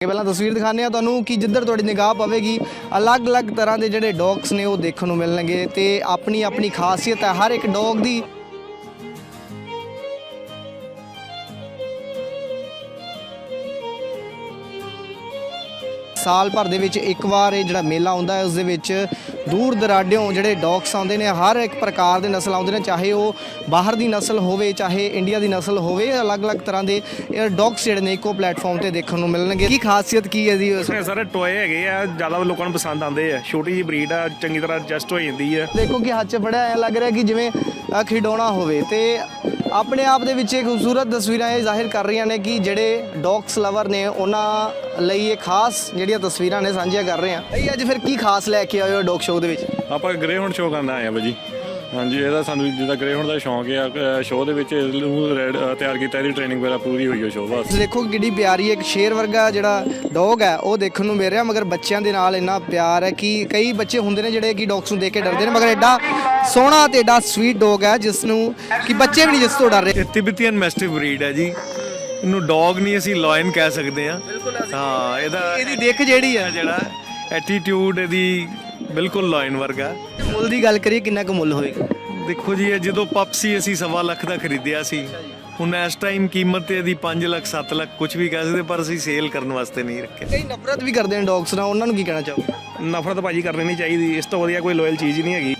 ਪਹਿਲਾਂ ਤਸਵੀਰ ਦਿਖਾਉਂਦੇ ਆ ਤੁਹਾਨੂੰ ਕਿ ਜਿੱਧਰ ਤੁਹਾਡੀ ਨਿਗਾਹ ਪਵੇਗੀ, ਅਲੱਗ-ਅਲੱਗ ਤਰ੍ਹਾਂ ਦੇ ਜਿਹੜੇ ਡੌਗਸ ਨੇ ਉਹ ਦੇਖਣ ਨੂੰ ਮਿਲਣਗੇ ਤੇ ਆਪਣੀ ਆਪਣੀ ਖਾਸੀਅਤ ਹੈ, ਹਰ ਇੱਕ ਡੌਗ ਦੀ। ਸਾਲ ਭਰ ਦੇ ਵਿੱਚ ਇੱਕ ਵਾਰ ਇਹ ਜਿਹੜਾ ਮੇਲਾ ਹੁੰਦਾ ਹੈ, ਉਸ ਦੇ ਵਿੱਚ ਦੂਰ ਦਰਾਡਿਓਂ ਜਿਹੜੇ ਡੌਗਸ ਆਉਂਦੇ ਨੇ ਹਰ ਇੱਕ ਪ੍ਰਕਾਰ ਦੇ ਨਸਲ ਆਉਂਦੇ ਨੇ ਚਾਹੇ ਉਹ ਬਾਹਰ ਦੀ ਨਸਲ ਹੋਵੇ ਚਾਹੇ ਇੰਡੀਆ ਦੀ ਨਸਲ ਹੋਵੇ ਅਲੱਗ-ਅਲੱਗ ਤਰ੍ਹਾਂ ਦੇ ਇਹ ਡੌਗਸ ਜਿਹੜੇ ਨੇ ਇੱਕੋ ਪਲੇਟਫਾਰਮ ਤੇ ਦੇਖਣ ਨੂੰ ਮਿਲਣਗੇ। ਕੀ ਖਾਸੀਅਤ ਕੀ ਹੈ ਜੀ ਇਹ ਸਾਰੇ ਟੋਏ ਹੈਗੇ ਆ ਜ਼ਿਆਦਾ ਲੋਕਾਂ ਨੂੰ ਪਸੰਦ ਆਉਂਦੇ ਆ। ਛੋਟੀ ਜਿਹੀ ਬਰੀਡ ਆ ਚੰਗੀ ਤਰ੍ਹਾਂ ਐਡਜਸਟ ਹੋ ਜਾਂਦੀ ਆ। ਦੇਖੋ ਕਿ ਹੱਥ 'ਚ ਫੜਿਆ ਐ ਲੱਗ ਰਿਹਾ ਕਿ ਜਿਵੇਂ ਖਿਡੌਣਾ ਹੋਵੇ ਤੇ ਆਪਣੇ ਆਪ ਦੇ ਵਿੱਚ ਇੱਕ ਖੂਬਸੂਰਤ ਤਸਵੀਰਾਂ ਇਹ ਜ਼ਾਹਿਰ ਕਰ ਰਹੀਆਂ ਨੇ ਕਿ ਜਿਹੜੇ ਡੌਗਸ ਲਵਰ ਨੇ, ਉਹਨਾਂ ਲਈ ਇਹ ਖਾਸ ਜਿਹੜੀਆਂ ਤਸਵੀਰਾਂ ਨੇ ਸਾਂਝੀਆਂ ਕਰ ਰਹੇ ਆ ਇਹ ਅੱਜ ਫਿਰ ਕੀ ਖਾਸ ਲੈ ਕੇ ਆਏ ਹੋ ਡੌਗ ਸ਼ੋਅ ਦੇ ਵਿੱਚ? ਆਪਾਂ ਗ੍ਰੇ ਹੁਣ ਸ਼ੋਅ ਕਰਨ ਆਏ ਆ ਬਾਜੀ ਹਾਂਜੀ ਇਹਦਾ ਸਾਨੂੰ ਜਿੱਦਾਂ ਗ੍ਰੇ ਹੁਣ ਦਾ ਸ਼ੌਂਕ ਆ ਸ਼ੋਅ ਦੇ ਵਿੱਚ ਇਹਨੂੰ ਰੈਡ ਤਿਆਰ ਕੀਤਾ ਇਹਦੀ ਟ੍ਰੇਨਿੰਗ ਵਗੈਰਾ ਪੂਰੀ ਹੋਈ ਹੈ ਸ਼ੋਅ ਵਾਸਤੇ। ਦੇਖੋ ਕਿ ਕਿੱਡੀ ਪਿਆਰੀ ਇੱਕ ਸ਼ੇਰ ਵਰਗਾ ਜਿਹੜਾ ਡੌਗ ਹੈ ਉਹ ਦੇਖਣ ਨੂੰ ਮਿਲ ਰਿਹਾ ਮਗਰ ਬੱਚਿਆਂ ਦੇ ਨਾਲ ਇੰਨਾ ਪਿਆਰ ਹੈ ਕਿ ਕਈ ਬੱਚੇ ਹੁੰਦੇ ਨੇ ਜਿਹੜੇ ਕਿ ਡੌਗਸ ਨੂੰ ਦੇਖ ਕੇ ਡਰਦੇ ਨੇ ਮਗਰ ਐਡਾ ਸੋਹਣਾ ਤੇ ਐਡਾ ਸਵੀਟ ਡੌਗ ਹੈ ਜਿਸ ਨੂੰ ਕਿ ਬੱਚੇ ਵੀ ਨਹੀਂ ਜਿਸ ਤੋਂ ਡਰ ਰਹੇ। ਇਹ ਤਿਬੇਤੀਅਨ ਮੈਸਟਿਫ ਬਰੀਡ ਹੈ ਜੀ। ਇਹਨੂੰ ਡੌਗ ਨਹੀਂ ਅਸੀਂ ਲਾਇਨ ਕਹਿ ਸਕਦੇ ਆ ਹਾਂ ਇਹਦਾ ਇਹਦੀ ਦਿੱਖ ਜਿਹੜੀ ਹੈ ਜਿਹੜਾ ਐਟੀਟਿਊਡ ਇਹਦੀ ਬਿਲਕੁਲ ਲਾਇਨ ਵਰਗਾ। ਮੁੱਲ ਦੀ ਗੱਲ ਕਰੀਏ ਕਿੰਨਾ ਕੁ ਮੁੱਲ ਹੋਏਗਾ ਦੇਖੋ ਜੀ ਇਹ ਜਦੋਂ ਪਪ ਸੀ ਅਸੀਂ ਸਵਾ ਲੱਖ ਦਾ ਖਰੀਦਿਆ ਸੀ ਹੁਣ ਇਸ ਟਾਈਮ ਕੀਮਤ ਤੇ ਇਹਦੀ 5 ਲੱਖ 7 ਲੱਖ ਕੁਝ ਵੀ ਕਹਿ ਸਕਦੇ ਪਰ ਅਸੀਂ ਸੇਲ ਕਰਨ ਵਾਸਤੇ ਨਹੀਂ ਰੱਖਿਆ ਕਈ ਨਫ਼ਰਤ ਵੀ ਕਰਦੇ ਨੇ ਡੌਗਸ ਨਾਲ ਉਹਨਾਂ ਨੂੰ ਕੀ ਕਹਿਣਾ ਚਾਹੋਗੇ? ਨਫ਼ਰਤ ਭਾਜੀ ਕਰਨੀ ਨਹੀਂ ਚਾਹੀਦੀ ਇਸ ਤੋਂ ਵਧੀਆ ਕੋਈ ਲੋਇਲ ਚੀਜ਼ ਹੀ ਨਹੀਂ ਹੈਗੀ।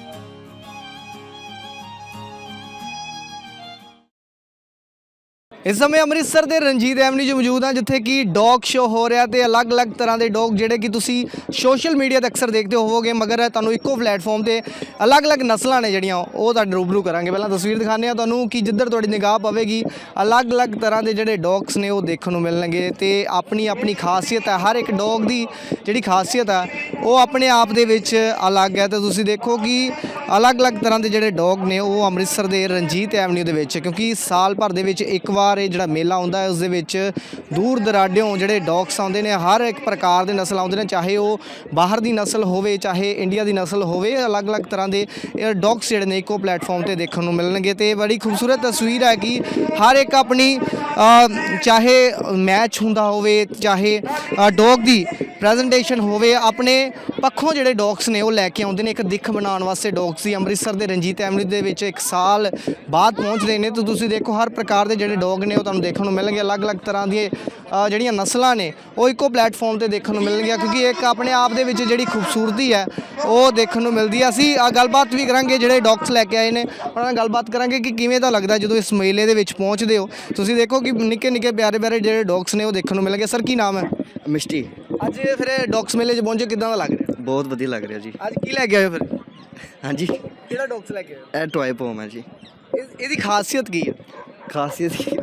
ਇਸ ਸਮੇਂ ਅੰਮ੍ਰਿਤਸਰ ਦੇ ਰਣਜੀਤ ਐਵਨਿਊ 'ਚ ਮੌਜੂਦ ਹਾਂ, ਜਿੱਥੇ ਕਿ ਡੌਗ ਸ਼ੋ ਹੋ ਰਿਹਾ ਤੇ ਅਲੱਗ-ਅਲੱਗ ਤਰ੍ਹਾਂ ਦੇ ਡੌਗ ਜਿਹੜੇ ਕਿ ਤੁਸੀਂ ਸੋਸ਼ਲ ਮੀਡੀਆ ਤੇ ਅਕਸਰ ਦੇਖਦੇ ਹੋਵੋਗੇ, ਮਗਰ ਤੁਹਾਨੂੰ ਇੱਕੋ ਪਲੇਟਫਾਰਮ ਤੇ ਅਲੱਗ-ਅਲੱਗ ਨਸਲਾਂ ਨੇ ਜਿਹੜੀਆਂ, ਉਹ ਤੁਹਾਡੇ ਰੂਬਰੂ ਕਰਾਂਗੇ। ਪਹਿਲਾਂ ਤਸਵੀਰ ਦਿਖਾਉਂਦੇ ਆ ਤੁਹਾਨੂੰ ਕਿ ਜਿੱਧਰ ਤੁਹਾਡੀ ਨਿਗਾਹ ਪਵੇਗੀ, ਅਲੱਗ-ਅਲੱਗ ਤਰ੍ਹਾਂ ਦੇ ਜਿਹੜੇ ਡੌਗਸ ਨੇ ਉਹ ਦੇਖਣ ਨੂੰ ਮਿਲਣਗੇ ਤੇ ਆਪਣੀ ਆਪਣੀ ਖਾਸੀਅਤ ਹੈ, ਹਰ ਇੱਕ ਡੌਗ ਦੀ ਜਿਹੜੀ ਖਾਸੀਅਤ ਹੈ, ਉਹ ਆਪਣੇ ਆਪ ਦੇ ਵਿੱਚ ਅਲੱਗ ਹੈ। ਤੇ ਤੁਸੀਂ ਦੇਖੋ ਕਿ ਅਲੱਗ-ਅਲੱਗ ਤਰ੍ਹਾਂ ਦੇ ਜਿਹੜੇ ਡੌਗ ਨੇ, ਉਹ ਅੰਮ੍ਰਿਤਸਰ ਦੇ ਰਣਜੀਤ ਐਵਨਿਊ ਦੇ ਵਿੱਚ, ਕਿਉਂਕਿ ਸਾਲ ਭਰ ਦੇ ਵਿੱਚ ਇੱਕ ਵਾਰ ਇਹ ਜਿਹੜਾ ਮੇਲਾ ਆਉਂਦਾ ਹੈ, ਉਸ ਦੇ ਵਿੱਚ ਦੂਰ ਦਰਾਡਿਓਂ ਜਿਹੜੇ ਡੌਗਸ ਆਉਂਦੇ ਨੇ, ਹਰ ਇੱਕ ਪ੍ਰਕਾਰ ਦੇ ਨਸਲ ਆਉਂਦੇ ਨੇ, ਚਾਹੇ ਉਹ ਬਾਹਰ ਦੀ ਨਸਲ ਹੋਵੇ, ਚਾਹੇ ਇੰਡੀਆ ਦੀ ਨਸਲ ਹੋਵੇ, ਅਲੱਗ-ਅਲੱਗ ਤਰ੍ਹਾਂ ਦੇ ਇਹ ਡੌਗਸ ਜਿਹੜੇ ਨੇ ਇੱਕੋ ਪਲੇਟਫਾਰਮ ਤੇ ਦੇਖਣ ਨੂੰ ਮਿਲਣਗੇ ਤੇ ਬੜੀ ਖੂਬਸੂਰਤ ਤਸਵੀਰ ਹੈ ਕਿ ਹਰ ਇੱਕ ਆਪਣੀ ਚਾਹੇ ਮੈਚ ਹੁੰਦਾ ਹੋਵੇ, ਚਾਹੇ ਡੌਗ ਦੀ ਪ੍ਰੈਜੈਂਟੇਸ਼ਨ ਹੋਵੇ, ਆਪਣੇ ਪੱਖੋਂ ਜਿਹੜੇ ਡੌਗਸ ਨੇ, ਉਹ ਲੈ ਕੇ ਆਉਂਦੇ ਨੇ। ਇੱਕ ਦਿੱਖ ਬਣਾਉਣ ਵਾਸਤੇ ਡੌਗਸ ਦੀ ਅੰਮ੍ਰਿਤਸਰ ਦੇ ਰਣਜੀਤ ਐਵਨਿਊ ਦੇ ਵਿੱਚ ਇੱਕ ਸਾਲ ਬਾਅਦ ਪਹੁੰਚਦੇ ਨੇ। ਤੇ ਤੁਸੀਂ ਦੇਖੋ, ਹਰ ਪ੍ਰਕਾਰ ਦੇ ਜਿਹੜੇ ਡੌਗ ਨੇ, ਉਹ ਤੁਹਾਨੂੰ ਦੇਖਣ ਨੂੰ ਮਿਲਣਗੇ। ਅਲੱਗ-ਅਲੱਗ ਤਰ੍ਹਾਂ ਦੇ ਜਿਹੜੀਆਂ ਨਸਲਾਂ ਨੇ ਉਹ ਇੱਕੋ ਪਲੇਟਫਾਰਮ ਤੇ ਦੇਖਣ ਨੂੰ ਮਿਲਣਗੀਆਂ ਕਿਉਂਕਿ ਇੱਕ ਆਪਣੇ ਆਪ ਦੇ ਵਿੱਚ ਜਿਹੜੀ ਖੂਬਸੂਰਤੀ ਹੈ ਉਹ ਦੇਖਣ ਨੂੰ ਮਿਲਦੀ ਹੈ ਅਸੀਂ ਅ, ਗੱਲਬਾਤ ਵੀ ਕਰਾਂਗੇ ਜਿਹੜੇ ਡੌਗਸ ਲੈ ਕੇ ਆਏ ਨੇ ਉਹਨਾਂ ਨਾਲ ਗੱਲਬਾਤ ਕਰਾਂਗੇ ਕਿ ਕਿਵੇਂ ਦਾ ਲੱਗਦਾ ਜਦੋਂ ਇਸ ਮੇਲੇ ਦੇ ਵਿੱਚ ਪਹੁੰਚਦੇ ਹੋ। ਤੁਸੀਂ ਦੇਖੋ ਕਿ ਨਿੱਕੇ ਨਿੱਕੇ ਪਿਆਰੇ ਪਿਆਰੇ ਜਿਹੜੇ ਡੌਗਸ ਨੇ ਉਹ ਦੇਖਣ ਨੂੰ ਮਿਲਣਗੇ। ਸਰ ਕੀ ਨਾਮ ਹੈ? ਮਿਸ਼ਟੀ। ਅੱਜ ਫਿਰ ਡੌਗਸ ਮੇਲੇ 'ਚ ਪਹੁੰਚੇ ਕਿਦਾਂ ਦਾ ਲੱਗ ਰਿਹਾ? ਬਹੁਤ ਵਧੀਆ ਲੱਗ ਰਿਹਾ ਜੀ। ਅੱਜ ਕੀ ਲੈ ਕੇ ਆਏ ਹੋ ਫਿਰ? ਹਾਂਜੀ। ਕਿਹੜਾ ਡੌਗਸ ਲੈ ਕੇ ਆਏ ਇਹ ਟੋਏ ਪੋਮ ਹੈ ਜੀ। ਇਹ- ਇਹਦੀ ਖਾਸੀਅਤ ਕੀ ਹੈ? ਖਾਸੀਅਤ ਕੀ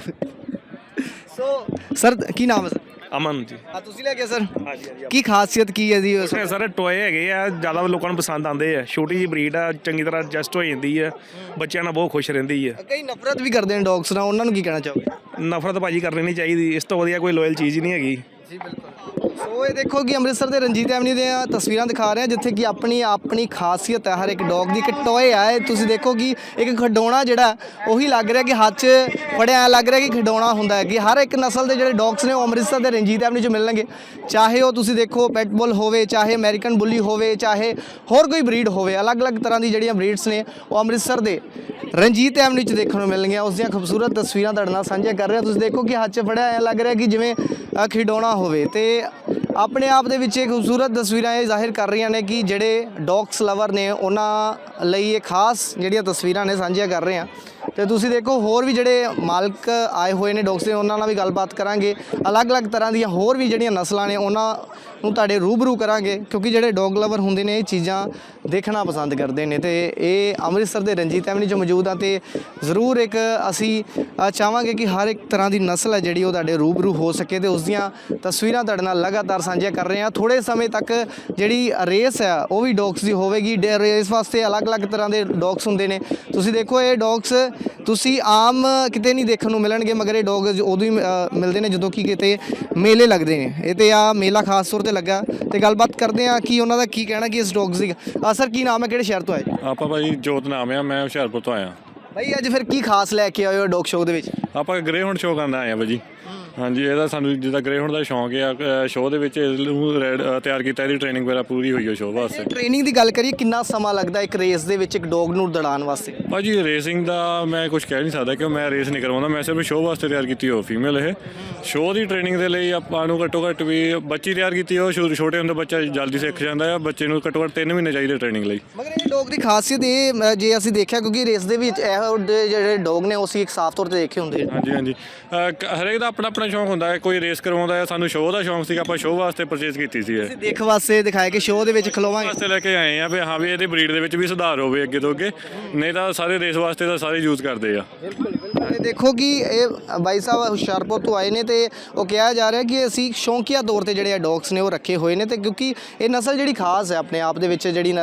ਸੋ ਸਰ ਕੀ ਨਾਮ ਹੈ ਸਰ? ਅਮਨ ਜੀ। ਆ ਤੁਸੀਂ ਲੈ ਕੇ ਸਰ? ਹਾਂਜੀ ਹਾਂਜੀ ਕੀ ਖਾਸੀਅਤ ਕੀ ਹੈ ਜੀ ਉਸ ਇਹ ਸਾਰੇ ਟੋਏ ਹੈਗੇ ਆ ਜ਼ਿਆਦਾ ਲੋਕਾਂ ਨੂੰ ਪਸੰਦ ਆਉਂਦੇ ਆ। ਛੋਟੀ ਜਿਹੀ ਬਰੀਡ ਆ ਚੰਗੀ ਤਰ੍ਹਾਂ ਐਡਜਸਟ ਹੋ ਜਾਂਦੀ ਆ ਬੱਚਿਆਂ ਨਾਲ ਬਹੁਤ ਖੁਸ਼ ਰਹਿੰਦੀ ਆ। ਕਈ ਨਫ਼ਰਤ ਵੀ ਕਰਦੇ ਨੇ ਡੌਗਸ ਨਾਲ ਉਹਨਾਂ ਨੂੰ ਕੀ ਕਹਿਣਾ ਚਾਹੋਗੇ? ਨਫ਼ਰਤ ਭਾਜੀ ਕਰਨੀ ਨਹੀਂ ਚਾਹੀਦੀ ਇਸ ਤੋਂ ਵਧੀਆ ਕੋਈ ਲੋਇਲ ਚੀਜ਼ ਹੀ ਨਹੀਂ ਹੈਗੀ। ਜੀ ਬਿਲਕੁਲ। ਸੋ ਇਹ ਦੇਖੋ ਕਿ ਅੰਮ੍ਰਿਤਸਰ ਦੇ ਰਣਜੀਤ ਐਵਨਿਊ ਦੀਆਂ ਤਸਵੀਰਾਂ ਦਿਖਾ ਰਹੇ ਹਾਂ, ਜਿੱਥੇ ਕਿ ਆਪਣੀ ਆਪਣੀ ਖਾਸੀਅਤ ਹੈ, ਹਰ ਇੱਕ ਡੌਗ ਦੀ, ਇੱਕ ਟੋਏ ਆ ਇਹ ਤੁਸੀਂ ਦੇਖੋ ਕਿ ਇੱਕ ਖਿਡੌਣਾ ਜਿਹੜਾ, ਉਹੀ ਲੱਗ ਰਿਹਾ ਕਿ ਹੱਥ 'ਚ ਫੜਿਆ, ਐਂ ਲੱਗ ਰਿਹਾ ਕਿ ਖਿਡੌਣਾ ਹੁੰਦਾ ਹੈ ਕਿ ਹਰ ਇੱਕ ਨਸਲ ਦੇ ਜਿਹੜੇ ਡੌਗਸ ਨੇ, ਉਹ ਅੰਮ੍ਰਿਤਸਰ ਦੇ ਰਣਜੀਤ ਐਵਨਿਊ 'ਚ ਮਿਲਣਗੇ। ਚਾਹੇ ਉਹ ਤੁਸੀਂ ਦੇਖੋ ਪੈਟ ਬੁੱਲ ਹੋਵੇ, ਚਾਹੇ ਅਮਰੀਕਨ ਬੁੱਲੀ ਹੋਵੇ, ਚਾਹੇ ਹੋਰ ਕੋਈ ਬਰੀਡ ਹੋਵੇ, ਅਲੱਗ-ਅਲੱਗ ਤਰ੍ਹਾਂ ਦੀ ਜਿਹੜੀਆਂ ਬਰੀਡਸ ਨੇ, ਉਹ ਅੰਮ੍ਰਿਤਸਰ ਦੇ ਰਣਜੀਤ ਐਵਨਿਊ 'ਚ ਦੇਖਣ ਨੂੰ ਮਿਲਣਗੀਆਂ ਉਸ ਦੀਆਂ ਖੂਬਸੂਰਤ ਤਸਵੀਰਾਂ ਤੁਹਾਡੇ ਨਾਲ ਸਾਂਝੀਆਂ ਕਰ ਰਿਹਾ ਤੁਸੀਂ ਦੇਖੋ ਕਿ ਹੱਥ 'ਚ ਫੜਿਆ ਐਂ ਲੱਗ ਰਿਹਾ ਕਿ ਜਿਵੇਂ ਖਿਡੌਣਾ ਹੋਵੇ। ਤੇ ਆਪਣੇ ਆਪ ਦੇ ਵਿੱਚ ਇਹ ਖੂਬਸੂਰਤ ਤਸਵੀਰਾਂ ਇਹ ਜ਼ਾਹਿਰ ਕਰ ਰਹੀਆਂ ਨੇ ਕਿ ਜਿਹੜੇ ਡੌਗਸ ਲਵਰ ਨੇ, ਉਹਨਾਂ ਲਈ ਇਹ ਖਾਸ ਜਿਹੜੀਆਂ ਤਸਵੀਰਾਂ ਨੇ ਸਾਂਝੀਆਂ ਕਰ ਰਹੇ ਹਾਂ। ਤੇ ਤੁਸੀਂ ਦੇਖੋ, ਹੋਰ ਵੀ ਜਿਹੜੇ ਮਾਲਕ ਆਏ ਹੋਏ ਨੇ ਡੌਗਸ ਦੇ, ਉਹਨਾਂ ਨਾਲ ਵੀ ਗੱਲਬਾਤ ਕਰਾਂਗੇ। ਅਲੱਗ-ਅਲੱਗ ਤਰ੍ਹਾਂ ਦੀਆਂ ਹੋਰ ਵੀ ਜਿਹੜੀਆਂ ਨਸਲਾਂ ਨੇ, ਉਹਨਾਂ ਨੂੰ ਤੁਹਾਡੇ ਰੂਬਰੂ ਕਰਾਂਗੇ ਕਿਉਂਕਿ ਜਿਹੜੇ ਡੌਗ ਲਵਰ ਹੁੰਦੇ ਨੇ ਇਹ ਚੀਜ਼ਾਂ ਦੇਖਣਾ ਪਸੰਦ ਕਰਦੇ ਨੇ। ਤੇ ਇਹ ਅੰਮ੍ਰਿਤਸਰ ਦੇ ਰਣਜੀਤ ਐਵਨਿਊ 'ਚ ਮੌਜੂਦ ਆ ਤੇ ਜ਼ਰੂਰ ਇੱਕ ਅਸੀਂ ਅ, ਚਾਹਾਂਗੇ ਕਿ ਹਰ ਇੱਕ ਤਰ੍ਹਾਂ ਦੀ ਨਸਲ ਹੈ ਜਿਹੜੀ ਉਹ ਤੁਹਾਡੇ ਰੂਬਰੂ ਹੋ ਸਕੇ ਤੇ ਉਸ ਦੀਆਂ ਤਸਵੀਰਾਂ ਤੁਹਾਡੇ ਨਾਲ ਲਗਾਤਾਰ ਸਾਂਝੀਆਂ ਕਰ ਰਹੇ ਹਾਂ। ਥੋੜੇ ਸਮੇਂ ਤੱਕ ਜਿਹੜੀ ਰੇਸ ਹੈ ਉਹ ਵੀ ਡੌਗਸ ਦੀ ਹੋਵੇਗੀ। ਡੇ- ਰੇਸ ਵਾਸਤੇ ਅਲੱਗ-ਅਲੱਗ ਤਰ੍ਹਾਂ ਦੇ ਡੌਗਸ ਹੁੰਦੇ ਨੇ। ਤੁਸੀਂ ਦੇਖੋ ਇਹ ਡੌਗਸ ਤੁਸੀਂ ਆਮ ਕਿਤੇ ਨਹੀਂ ਦੇਖਣ ਨੂੰ ਮਿਲਣਗੇ ਮਗਰ ਇਹ ਡੌਗ ਉਦੋਂ ਹੀ ਮਿਲਦੇ ਨੇ ਜਦੋਂ ਕਿ ਕਿਤੇ ਮੇਲੇ ਲੱਗਦੇ ਨੇ। ਇਹ ਤੇ ਆ ਮੇਲਾ ਖਾਸ ਤੌਰ ਤੇ ਲੱਗਾ ਤੇ ਗੱਲਬਾਤ ਕਰਦੇ ਆ ਕਿ ਉਹਨਾਂ ਦਾ ਕੀ ਕਹਿਣਾ ਕਿ ਇਸ ਡੌਗਸ ਦੀ ਆ ਸਰ ਕੀ ਨਾਮ ਹੈ ਕਿਹੜੇ ਸ਼ਹਿਰ ਤੋਂ ਆਏ ਆਪਾਂ ਭਾਜੀ ਜੋਤ ਨਾਮ ਆ ਮੈਂ ਹੁਸ਼ਿਆਰਪੁਰ ਤੋਂ ਆਇਆ। ਭਾਈ ਅੱਜ ਫਿਰ ਕੀ ਖਾਸ ਲੈ ਕੇ ਆਏ ਹੋ ਡੌਗ ਸ਼ੋਅ ਦੇ ਵਿੱਚ? ਆਪਾਂ ਗ੍ਰੇ ਹੁਣ ਸ਼ੋਅ ਕਰਨ ਆਏ ਆ ਭਾਜੀ। ਹਾਂਜੀ ਇਹਦਾ ਸਾਨੂੰ ਜਿੱਦਾਂ ਗ੍ਰੇਹਾਉਂਡ ਦਾ ਸ਼ੌਂਕ ਆ ਸ਼ੋਅ ਦੇ ਵਿੱਚ ਇਹਨੂੰ ਰੈਡ ਤਿਆਰ ਕੀਤਾ ਇਹਦੀ ਟ੍ਰੇਨਿੰਗ ਵਗੈਰਾ ਪੂਰੀ ਹੋਈ ਹੈ ਸ਼ੋਅ ਵਾਸਤੇ। ਟ੍ਰੇਨਿੰਗ ਦੀ ਗੱਲ ਕਰੀਏ ਕਿੰਨਾ ਸਮਾਂ ਲੱਗਦਾ ਇੱਕ ਰੇਸ ਦੇ ਵਿੱਚ ਇੱਕ ਡੌਗ ਨੂੰ ਦੜਾਉਣ ਵਾਸਤੇ? ਭਾਜੀ ਰੇਸਿੰਗ ਦਾ ਮੈਂ ਕੁਝ ਕਹਿ ਨਹੀਂ ਸਕਦਾ ਕਿ ਮੈਂ ਰੇਸ ਨਹੀਂ ਕਰਵਾਉਂਦਾ ਮੈਂ ਸਿਰਫ ਸ਼ੋਅ ਵਾਸਤੇ ਤਿਆਰ ਕੀਤੀ ਹੋ ਫੀਮੇਲ ਇਹ। ਸ਼ੋਅ ਦੀ ਟ੍ਰੇਨਿੰਗ ਦੇ ਲਈ ਆਪਾਂ ਨੂੰ ਘੱਟੋ ਘੱਟ ਵੀ ਬੱਚੀ ਤਿਆਰ ਕੀਤੀ ਉਹ ਛੋ- ਛੋਟੇ ਹੁੰਦੇ ਬੱਚਾ ਜਲਦੀ ਸਿੱਖ ਜਾਂਦਾ ਆ ਬੱਚੇ ਨੂੰ ਘੱਟੋ ਘੱਟ 3 ਮਹੀਨੇ ਚਾਹੀਦੇ ਟ੍ਰੇਨਿੰਗ ਲਈ। ਮਗਰ ਇਹ ਡੌਗ ਦੀ ਖਾਸੀਅਤ ਇਹ ਅ, ਜੇ ਅਸੀਂ ਦੇਖਿਆ ਕਿਉਂਕਿ ਰੇਸ ਦੇ ਵਿੱਚ ਇਹੋ ਜਿਹੇ ਜਿਹੜੇ ਡੌਗ ਨੇ ਉਹ ਅਸੀਂ ਇੱਕ ਸਾਫ਼ ਤੌਰ ਤੇ ਦੇਖੇ ਹੁੰਦੇ ਨੇ ਹਾਂਜੀ ਹਾਂਜੀ। ਕ- ਹਰੇਕ ਦਾ ਆਪਣਾ ਆਪਣਾ ਸ਼ੌਂਕ ਹੁੰਦਾ ਹੈ ਕੋਈ ਰੇਸ ਕਰਵਾਉਂਦਾ ਹੈ ਸਾਨੂੰ ਸ਼ੋਅ ਦਾ ਸ਼ੌਂਕ ਸੀਗਾ ਆਪਾਂ ਸ਼ੋਅ ਵਾਸਤੇ ਪਰਚੇਸ ਕੀਤੀ ਸੀ ਇਹ ਅਸੀਂ ਦੇਖ ਵਾਸਤੇ ਦਿਖਾਇਆ ਕਿ ਸ਼ੋਅ ਦੇ ਵਿੱਚ ਖਲੋਵਾਂਗੇ। ਵਾਸਤੇ ਲੈ ਕੇ ਆਏ ਆ ਵੀ ਹਾਂ ਵੀ ਇਹਦੀ ਬਰੀਡ ਦੇ ਵਿੱਚ ਵੀ ਸੁਧਾਰ ਹੋਵੇ ਅੱਗੇ ਤੋਂ ਅੱਗੇ ਨਹੀਂ ਤਾਂ ਸਾਰੇ ਰੇਸ ਵਾਸਤੇ ਤਾਂ ਸਾਰੇ ਯੂਜ਼ ਕਰਦੇ ਆ। ਤੇ ਦੇਖੋ ਕਿ ਇਹ ਬਾਈ ਸਾਹਿਬ ਹੁਸ਼ਿਆਰਪੁਰ ਤੋਂ ਆਏ ਨੇ ਤੇ ਉਹ ਕਿਹਾ ਜਾ ਰਿਹਾ ਕਿ ਅਸੀਂ ਸ਼ੌਂਕੀਆ ਤੌਰ ਤੇ ਜਿਹੜੇ ਡੌਗਸ ਨੇ ਉਹ ਰੱਖੇ ਹੋਏ ਨੇ ਤੇ ਕਿਉਂਕਿ ਇਹ ਨਸਲ ਜਿਹੜੀ ਖਾਸ ਹੈ ਆਪਣੇ ਆਪ ਦੇ ਵਿੱਚ ਜਿਹੜੀ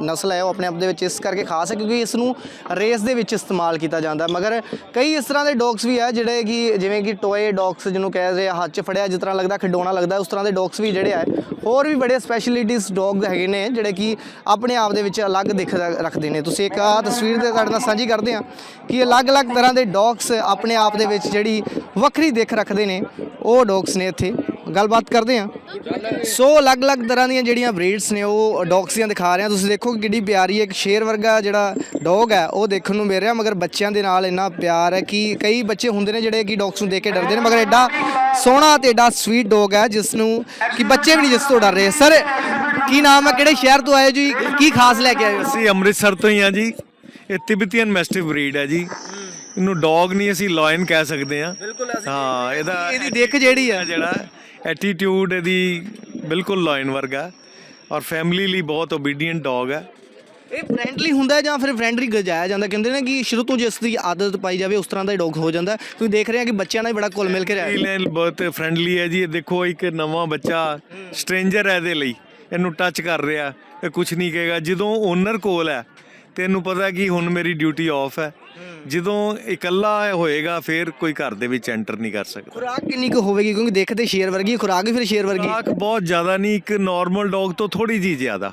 ਨਸਲ ਹੈ ਉਹ ਆਪਣੇ ਆਪ ਦੇ ਵਿੱਚ ਇਸ ਕਰਕੇ ਖਾਸ ਹੈ ਕਿਉਂਕਿ ਇਸ ਨੂੰ ਰੇਸ ਦੇ ਵਿੱਚ ਇਸਤੇਮਾਲ ਕੀਤਾ ਜਾਂਦਾ। ਮਗਰ ਕਈ ਇਸ ਤਰ੍ਹਾਂ ਦੇ ਡੌਗਸ ਵੀ ਹੈ ਜਿਹੜੇ ਕਿ ਜਿਵੇਂ ਕਿ ਟੋਏ ਡੌਗਸ ਜਿਹਨੂੰ ਕਹਿ ਰਹੇ ਆ, ਹੱਥ 'ਚ ਫੜਿਆ ਜਿਸ ਤਰ੍ਹਾਂ ਲੱਗਦਾ ਖਿਡੌਣਾ ਲੱਗਦਾ ਉਸ ਤਰ੍ਹਾਂ ਦੇ ਡੌਗਸ ਵੀ ਜਿਹੜੇ ਆ ਹੋਰ ਵੀ ਬੜੇ ਸਪੈਸ਼ਲਿਟੀਜ਼ ਡੌਗ ਹੈਗੇ ਨੇ ਜਿਹੜੇ ਕਿ ਆਪਣੇ ਆਪ ਦੇ ਵਿੱਚ ਅਲੱਗ ਦਿਖ ਰੱਖਦੇ ਨੇ। ਤੁਸੀਂ ਇੱਕ ਆ ਤਸਵੀਰ ਦੇ ਤੁਹਾਡੇ ਨਾਲ ਸਾਂਝੀ ਕਰਦੇ ਆ ਕਿ ਅਲੱਗ-ਅਲੱਗ ਤਰ੍ਹਾਂ ਦੇ ਡੌਗਸ ਆਪਣੇ ਆਪ ਦੇ ਵਿੱਚ ਜਿਹੜੀ ਵੱਖਰੀ ਦਿੱਖ ਰੱਖਦੇ ਨੇ ਉਹ ਡੌਗਸ ਨੇ ਇੱਥੇ। ਗੱਲਬਾਤ ਕਰਦੇ ਆ ਸੋ ਅਲੱਗ-ਅਲੱਗ ਤਰ੍ਹਾਂ ਦੀਆਂ ਜਿਹੜੀਆਂ ਬਰੀਡਸ ਨੇ ਉਹ ਡੌਗਸ ਦੀਆਂ ਦਿਖਾ ਰਹੇ ਆ ਤੁਸੀਂ ਦੇਖੋ ਕਿ ਕਿੱਡੀ ਪਿਆਰੀ ਇੱਕ ਸ਼ੇਰ ਵਰਗਾ ਜਿਹੜਾ ਡੌਗ ਹੈ ਉਹ ਦੇਖਣ ਨੂੰ ਮਿਲ ਰਿਹਾ ਮਗਰ ਬੱਚਿਆਂ ਦੇ ਨਾਲ ਇੰਨਾ ਪਿਆਰ ਹੈ ਕਿ ਕਈ ਬੱਚੇ ਹੁੰਦੇ ਨੇ ਜਿਹੜੇ ਕਿ ਡੌਗਸ ਨੂੰ ਦੇਖ ਕੇ ਡਰਦੇ ਨੇ ਮਗਰ ਐਡਾ ਸੋਹਣਾ ਤੇ ਐਡਾ ਸਵੀਟ ਡੌਗ ਹੈ ਜਿਸ ਨੂੰ ਕਿ ਬੱਚੇ ਵੀ ਨਹੀਂ ਜਿਸ ਤੋਂ ਡਰ ਰਹੇ। ਸਰ ਕੀ ਨਾਮ ਹੈ? ਕਿਹੜੇ ਸ਼ਹਿਰ ਤੋਂ ਆਏ ਜੀ? ਕੀ ਖਾਸ ਲੈ ਕੇ ਆਏ ਹੋ? ਅਸੀਂ ਅੰਮ੍ਰਿਤਸਰ ਤੋਂ ਹੀ ਆ ਜੀ। ਇਹ ਤਿਬਤੀਅਨ ਮੈਸਟਿਵ ਬਰੀਡ ਹੈ ਜੀ। ਇਹਨੂੰ ਡੌਗ ਨਹੀਂ ਅਸੀਂ ਲਾਇਨ ਕਹਿ ਸਕਦੇ ਆ ਹਾਂ ਇਹਦਾ ਇਹਦੀ ਦਿੱਖ ਜਿਹੜੀ ਹੈ ਜਿਹੜਾ ਐਟੀਟਿਊਡ ਇਹਦੀ ਬਿਲਕੁਲ ਲਾਇਨ ਵਰਗਾ ਔਰ ਫੈਮਿਲੀ ਲਈ ਬਹੁਤ ਓਬੀਡੀਐਂਟ ਡੌਗ ਹੈ। ਇਹ ਫ੍ਰੈਂਡਲੀ ਹੁੰਦਾ ਹੈ ਜਾਂ ਫਿਰ ਫ੍ਰੈਂਡਲੀ ਗਜਾਇਆ ਜਾਂਦਾ? ਕਹਿੰਦੇ ਨੇ ਕਿ ਸ਼ੁਰੂ ਤੋਂ ਜਿਸ ਦੀ ਆਦਤ ਪਾਈ ਜਾਵੇ ਉਸ ਤਰ੍ਹਾਂ ਦਾ ਡੌਗ ਹੋ ਜਾਂਦਾ ਹੈ। ਤੁਸੀਂ ਦੇਖ ਰਹੇ ਆ ਕਿ ਬੱਚਿਆਂ ਨਾਲ ਵੀ ਬੜਾ ਘੁਲ ਮਿਲ ਕੇ ਰਹਿ ਇਹ ਬਹੁਤ ਫ੍ਰੈਂਡਲੀ ਹੈ ਜੀ। ਇਹ ਦੇਖੋ ਇੱਕ ਨਵਾਂ ਬੱਚਾ ਸਟ੍ਰੇਂਜਰ ਹੈ ਇਹਦੇ ਲਈ। ਇਹਨੂੰ ਟੱਚ ਕਰ ਰਿਹਾ। ਇਹ ਕੁਝ ਨਹੀਂ ਕਹੇਗਾ। ਜਦੋਂ ਓਨਰ ਕੋਲ ਹੈ ਤੇ ਇਹਨੂੰ ਪਤਾ ਕਿ ਹੁਣ ਮੇਰੀ ਡਿਊਟੀ ਆਫ ਹੈ। ਜਦੋਂ ਇਕੱਲਾ ਹੋਏਗਾ ਫਿਰ ਕੋਈ ਘਰ ਦੇ ਵਿੱਚ ਐਂਟਰ ਨਹੀਂ ਕਰ ਸਕਦਾ। ਖੁਰਾਕ ਕਿੰਨੀ ਕੁ ਹੋਵੇਗੀ? ਕਿਉਂਕਿ ਦੇਖਦੇ ਸ਼ੇਰ ਵਰਗੀ ਖੁਰਾਕ ਵੀ ਫਿਰ ਸ਼ੇਰ ਵਰਗੀ। ਖੁਰਾਕ ਬਹੁਤ ਜ਼ਿਆਦਾ ਨਹੀਂ ਇੱਕ ਨਾਰਮਲ ਡੌਗ ਤੋਂ ਥੋੜੀ ਜੀ ਜ਼ਿਆਦਾ।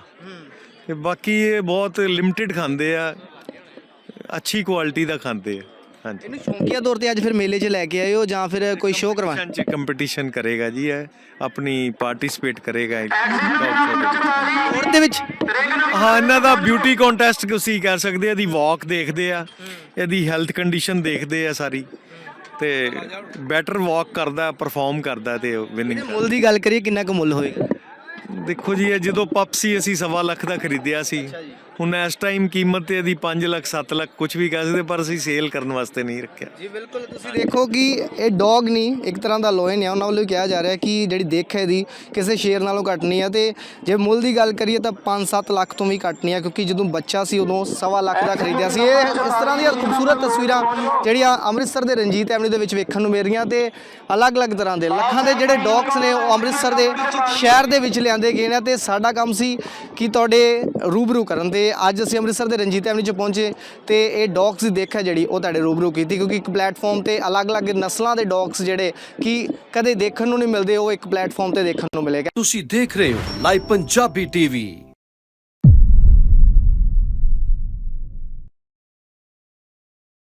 ਤੇ ਬਾਕੀ ਇਹ ਬਹੁਤ ਲਿਮਟਿਡ ਖਾਂਦੇ ਆ ਅੱਛੀ ਕੁਆਲਿਟੀ ਦਾ ਖਾਂਦੇ ਆ। ਹਾਂਜੀ। ਇਹਨੂੰ ਸ਼ੌਂਕੀਆ ਤੌਰ ਤੇ ਅੱਜ ਫਿਰ ਮੇਲੇ 'ਚ ਲੈ ਕੇ ਆਏ ਹੋ ਜਾਂ ਫਿਰ ਕੋਈ ਸ਼ੋਅ ਕਰਵਾ ਕੰਪੀਟੀਸ਼ਨ ਚ ਕੰਪੀਟੀਸ਼ਨ ਕਰੇਗਾ ਜੀ ਇਹ ਆਪਣੀ ਪਾਰਟਿਸਿਪੇਟ ਕਰੇਗਾ ਇਹ। dog show ਦੇ ਵਿੱਚ? ਦੇ ਹਾਂ ਇਹਨਾਂ ਦਾ ਬਿਊਟੀ ਕੰਟੈਸਟ ਤੁਸੀਂ ਕਹਿ ਸਕਦੇ ਆ ਇਹਦੀ ਵਾਕ ਦੇਖਦੇ ਆ ਇਹਦੀ ਹੈਲਥ ਕੰਡੀਸ਼ਨ ਦੇਖਦੇ ਆ ਸਾਰੀ। ਤੇ ਬੈਟਰ ਵਾਕ ਕਰਦਾ ਪਰਫਾਰਮ ਕਰਦਾ ਤੇ ਵਿਨਿੰਗ ਮੁੱਲ ਦੀ ਗੱਲ ਕਰੀਏ ਕਿੰਨਾ ਕੁ ਮੁੱਲ ਹੋਏਗਾ? ਦੇਖੋ ਜੀ ਇਹ ਜਦੋਂ ਪੱਪ ਸੀ ਅਸੀਂ ਸਵਾ ਲੱਖ ਦਾ ਖਰੀਦਿਆ ਸੀ ਹੁਣ ਇਸ ਟਾਈਮ ਕੀਮਤ ਤੇ ਇਹਦੀ 5 ਲੱਖ 7 ਲੱਖ ਕੁਝ ਵੀ ਕਹਿ ਸਕਦੇ, ਪਰ ਅਸੀਂ ਸੇਲ ਕਰਨ ਵਾਸਤੇ ਨਹੀਂ ਰੱਖਿਆ। ਜੀ, ਬਿਲਕੁਲ। ਤੁਸੀਂ ਦੇਖੋ ਕਿ ਇਹ ਡੌਗ ਨਹੀਂ, ਇੱਕ ਤਰ੍ਹਾਂ ਦਾ ਲੋਇਨ ਹੈ ਉਹਨਾਂ ਵੱਲੋਂ ਵੀ ਕਿਹਾ ਜਾ ਰਿਹਾ ਕਿ ਜਿਹੜੀ ਦੇਖ ਹੈ ਇਹਦੀ, ਕਿਸੇ ਸ਼ੇਰ ਨਾਲੋਂ ਘੱਟ ਨਹੀਂ ਹੈ ਤੇ ਜੇ ਮੁੱਲ ਦੀ ਗੱਲ ਕਰੀਏ ਤਾਂ 5-7 ਲੱਖ ਤੋਂ ਵੀ ਘੱਟ ਨਹੀਂ ਹੈ ਕਿਉਂਕਿ ਜਦੋਂ ਬੱਚਾ ਸੀ ਉਦੋਂ ਸਵਾ ਲੱਖ ਦਾ ਖਰੀਦਿਆ ਸੀ। ਇਹ ਇਸ ਤਰ੍ਹਾਂ ਦੀਆਂ ਖੂਬਸੂਰਤ ਤਸਵੀਰਾਂ ਜਿਹੜੀਆਂ ਅੰਮ੍ਰਿਤਸਰ ਦੇ ਰਣਜੀਤ ਐਵਨਿਊ ਦੇ ਵਿੱਚ ਵੇਖਣ ਨੂੰ ਮਿਲ ਰਹੀਆਂ ਤੇ ਅਲੱਗ-ਅਲੱਗ ਤਰ੍ਹਾਂ ਦੇ ਲੱਖਾਂ ਦੇ ਜਿਹੜੇ ਡੌਗਸ ਨੇ ਉਹ ਅੰਮ੍ਰਿਤਸਰ ਦੇ ਸ਼ਹਿਰ ਦੇ ਵਿੱਚ ਲਿਆਂਦੇ ਗਏ ਨੇ ਤੇ ਸਾਡਾ ਕੰਮ ਸੀ ਕਿ ਤੁਹਾਡੇ ਰੂਬਰੂ ਕਰਨ ਤੇ ਅੱਜ ਅਸੀਂ ਅੰਮ੍ਰਿਤਸਰ ਦੇ ਰਣਜੀਤ ਐਵਨਿਊ 'ਚ ਪਹੁੰਚੇ ਤੇ ਇਹ ਡੌਗਸ ਦੀ ਦੇਖ ਹੈ ਜਿਹੜੀ, ਉਹ ਤੁਹਾਡੇ ਰੂਬਰੂ ਕੀਤੀ ਕਿਉਂਕਿ ਇੱਕ ਪਲੇਟਫਾਰਮ ਤੇ ਅਲੱਗ-ਅਲੱਗ ਨਸਲਾਂ ਦੇ ਡੌਗਸ ਜਿਹੜੇ ਕਿ ਕਦੇ ਦੇਖਣ ਨੂੰ ਨਹੀਂ ਮਿਲਦੇ, ਉਹ ਇੱਕ ਪਲੇਟਫਾਰਮ ਤੇ ਦੇਖਣ ਨੂੰ ਮਿਲੇਗਾ। ਤੁਸੀਂ ਦੇਖ ਰਹੇ ਹੋ ਲਾਈਵ ਪੰਜਾਬੀ ਟੀਵੀ